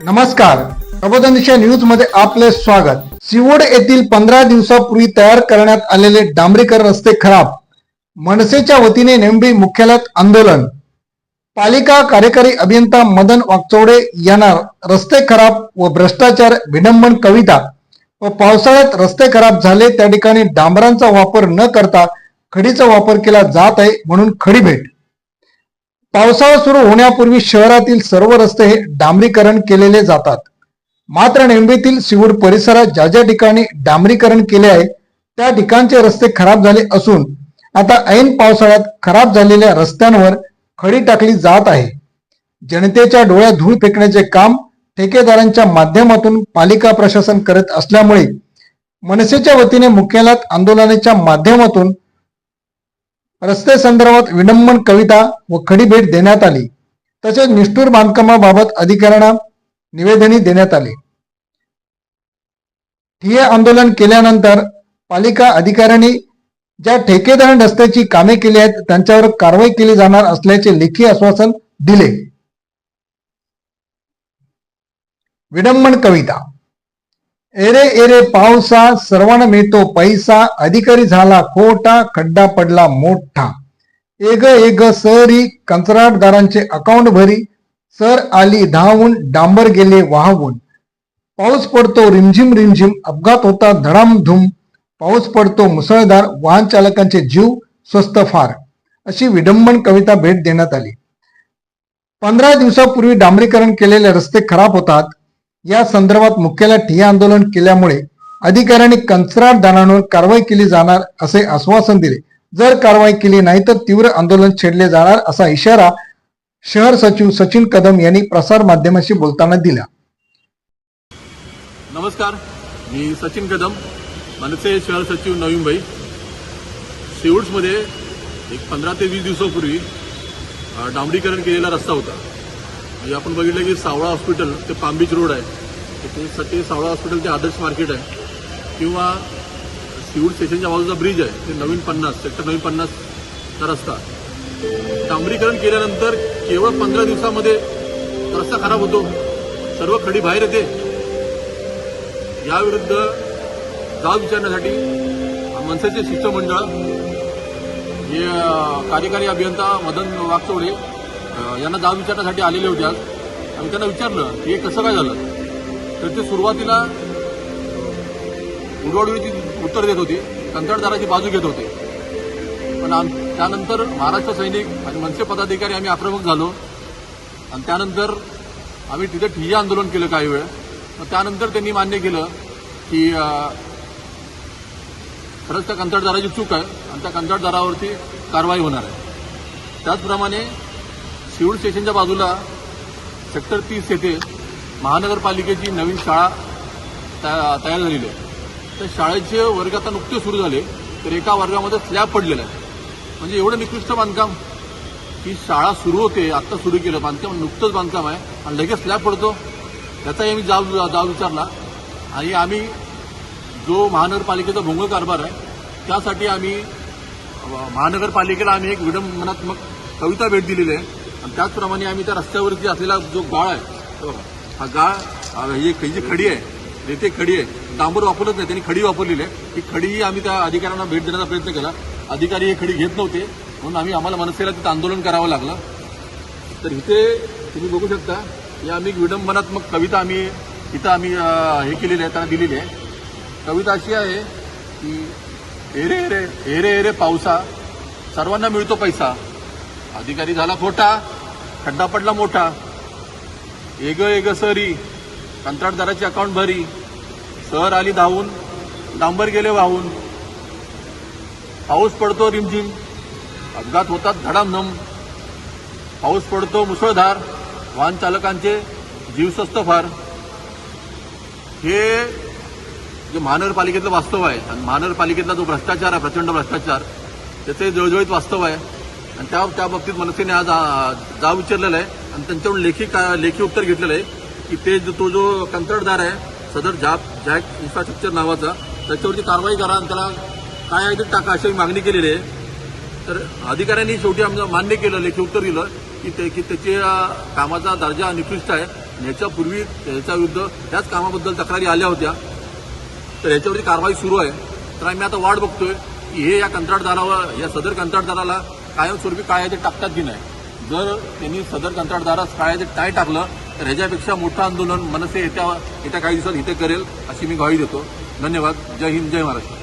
नमस्कार. प्रबोधनदिशा न्यूजमध्ये आपले स्वागत. सिवोड येथील पंधरा दिवसापूर्वी तयार करण्यात आलेले डांबरीकर रस्ते खराब. मनसेच्या वतीने नेमबी मुख्यालयात आंदोलन. पालिका कार्यकारी अभियंता मदन वागचौडे यांना रस्ते खराब व भ्रष्टाचार विडंबन कविता व पावसाळ्यात रस्ते खराब झाले त्या ठिकाणी डांबरांचा वापर न करता खडीचा वापर केला जात आहे म्हणून खडी भेट. पावसाळा सुरू होण्यापूर्वी शहरातील सर्व रस्ते हे डांबरीकरण केलेले जातात. मात्र नेंबीतील सिवूड परिसरात ज्या ज्या ठिकाणी डांबरीकरण केले आहे त्या ठिकाणचे रस्ते खराब झाले असून आता ऐन पावसाळ्यात खराब झालेल्या रस्त्यांवर खडी टाकली जात आहे. जनतेच्या डोळ्यात धूळ फेकण्याचे काम ठेकेदारांच्या माध्यमातून पालिका प्रशासन करत असल्यामुळे मनसेच्या वतीने मुख्यालयात आंदोलनाच्या माध्यमातून रस्ते संदर्भात विडंबन कविता व खडी भेट देण्यात आली. तसेच निष्ठूर बांधकामाबाबत अधिकाऱ्यांना निवेदनही देण्यात आले. ठिय्या आंदोलन केल्यानंतर पालिका अधिकाऱ्यांनी ज्या ठेकेदार रस्त्याची कामे केली आहेत त्यांच्यावर कारवाई केली जाणार असल्याचे लेखी आश्वासन दिले. विडंबन कविता एरे एरे पावसा सर्वांना मिळतो पैसा अधिकारी झाला खोटा खड्डा पडला मोठा. एग एग सरी कंत्राटदारांचे अकाउंट भरी सर आली धावून डांबर गेले वाहवून पाऊस पडतो रिमझिम रिमझिम अपघात होता धडामधूम. पाऊस पडतो मुसळधार वाहन चालकांचे जीव स्वस्त फार. अशी विडंबन कविता भेट देण्यात आली. पंधरा दिवसापूर्वी डांबरीकरण केलेले रस्ते खराब होतात या संदर्भात मुख्यालयात ठिय्या आंदोलन केल्यामुळे अधिकाऱ्यांनी कंत्राटदारांवर कारवाई केली जाणार असे आश्वासन दिले. जर कारवाई केली नाही तर तीव्र आंदोलन छेडले जाणार असा इशारा शहर सचिव सचिन कदम यांनी प्रसार माध्यमाशी बोलताना दिला. नमस्कार मी सचिन कदम मनसे शहर सचिव नवी मुंबई सिवूड्समध्ये एक पंधरा ते वीस दिवसापूर्वी डांबरीकरण केलेला रस्ता होता. म्हणजे आपण बघितलं की सावळा हॉस्पिटल ते पांबीच रोड आहे. त्याच्यासाठी सावळा हॉस्पिटल ते आदर्श मार्केट आहे. किंवा सिवूड स्टेशनच्या बाजूचा ब्रिज आहे. ते नवीन पन्नास सेक्टर नवीन पन्नासचा रस्ता. डांबरीकरण केल्यानंतर केवळ पंधरा दिवसामध्ये रस्ता खराब होतो. सर्व खडी बाहेर येते. याविरुद्ध जाब विचारण्यासाठी मनसेचे शिष्टमंडळ हे कार्यकारी अभियंता मदन वागचौडे यांना जाब विचारण्यासाठी आलेले होते आज आम्ही त्यांना विचारलं की हे कसं काय झालं? तर ते सुरुवातीला उडवाडवीची उत्तर देत होती. कंत्राटदाराची बाजू घेत होते. पण आम- त्यानंतर महाराष्ट्र सैनिक आणि मनसे पदाधिकारी आम्ही आक्रमक झालो. आणि त्यानंतर आम्ही तिथे ठिय्या आंदोलन केलं काही वेळ. मग त्यानंतर त्यांनी मान्य केलं की खरंच त्या कंत्राटदाराची चूक आहे आणि त्या कंत्राटदारावरती कारवाई होणार आहे. त्याचप्रमाणे शिरूर स्टेशनच्या बाजूला सेक्टर तीस येथे महानगरपालिकेची नवीन शाळा तया- तयार झालेली आहे. तर शाळेचे वर्ग आता नुकते सुरू झाले तर एका वर्गामध्ये स्लॅब पडलेला आहे. म्हणजे एवढं निकृष्ट बांधकाम? की शाळा सुरू होते आत्ता सुरू केलं बांधकाम नुकतंच बांधकाम आहे आणि लगेच स्लॅब पडतो. त्याचाही आम्ही जाब जाब विचारला. आणि आम्ही जो महानगरपालिकेचा भोंगळ कारभार आहे त्यासाठी आम्ही महानगरपालिकेला आम्ही एक विडंबनात्मक कविता भेट दिलेली आहे. आणि त्याचप्रमाणे आम्ही त्या रस्त्यावरती असलेला जो गाळ आहे हा गाळ ही जी खडी आहे रेते खडी आहे डांबर वापरत नाही त्यांनी खडी वापरलेली आहे. ही खडीही आम्ही त्या अधिकाऱ्यांना भेट देण्याचा प्रयत्न केला. अधिकारी ही खडी घेत नव्हते म्हणून आम्ही आम्हाला मनसेला तिथं आंदोलन करावं लागलं. तर इथे तुम्ही बघू शकता या आम्ही विडंबनात्मक कविता आम्ही इथं आम्ही हे केलेली आहे त्यांना दिलेली आहे. कविता अशी आहे की एरे एरे एरे एरे पावसा सर्वांना मिळतो पैसा. अधिकारी झाला खोटा खड्डा पडला मोठा. एग एग सरी. कंत्राटदाराची अकाउंट भरी. सर आली धावून. डांबर गेले वाहून. पाऊस पडतो रिमझिम. अपघात होतात धडामधम पाऊस पडतो मुसळधार. वाहन चालकांचे जीव स्वस्त फार. हे जे महानगरपालिकेतलं वास्तव आहे आणि महानगरपालिकेतला जो भ्रष्टाचार आहे प्रचंड भ्रष्टाचार त्याचे जळजळीत वास्तव आहे. आणि त्या त्या बाबतीत मनसेने आज जा विचारलेला आहे. आणि त्यांच्याकडून लेखी का- लेखी उत्तर घेतलेलं आहे की ते जो- तो जो कंत्राटदार आहे सदर जॅक जॅक इन्फ्रास्ट्रक्चर नावाचा त्याच्यावरती कारवाई करा आणि त्याला काय आहे ते टाका अशी मागणी केलेली आहे. तर अधिकाऱ्यांनी शेवटी आमचं मान्य केलं लेखी उत्तर दिलं की ते की त्याचे कामाचा दर्जा निकृष्ट आहे. याच्यापूर्वी त्याच्या विरुद्ध त्याच कामाबद्दल तक्रारी आल्या होत्या. तर याच्यावरती कारवाई सुरू आहे. तर आम्ही आता वाट बघतोय की हे या कंत्राटदारावर या सदर कंत्राटदाराला कायमस्वरूपी काय टाकतात की नाही? जर त्यांनी सदर कंत्राटदारास काय टाय टाकलं तर ह्याच्यापेक्षा मोठं आंदोलन मनसे येत्या येत्या काही दिवसात इथे करेल अशी मी ग्वाही देतो. धन्यवाद. जय हिंद जय महाराष्ट्र.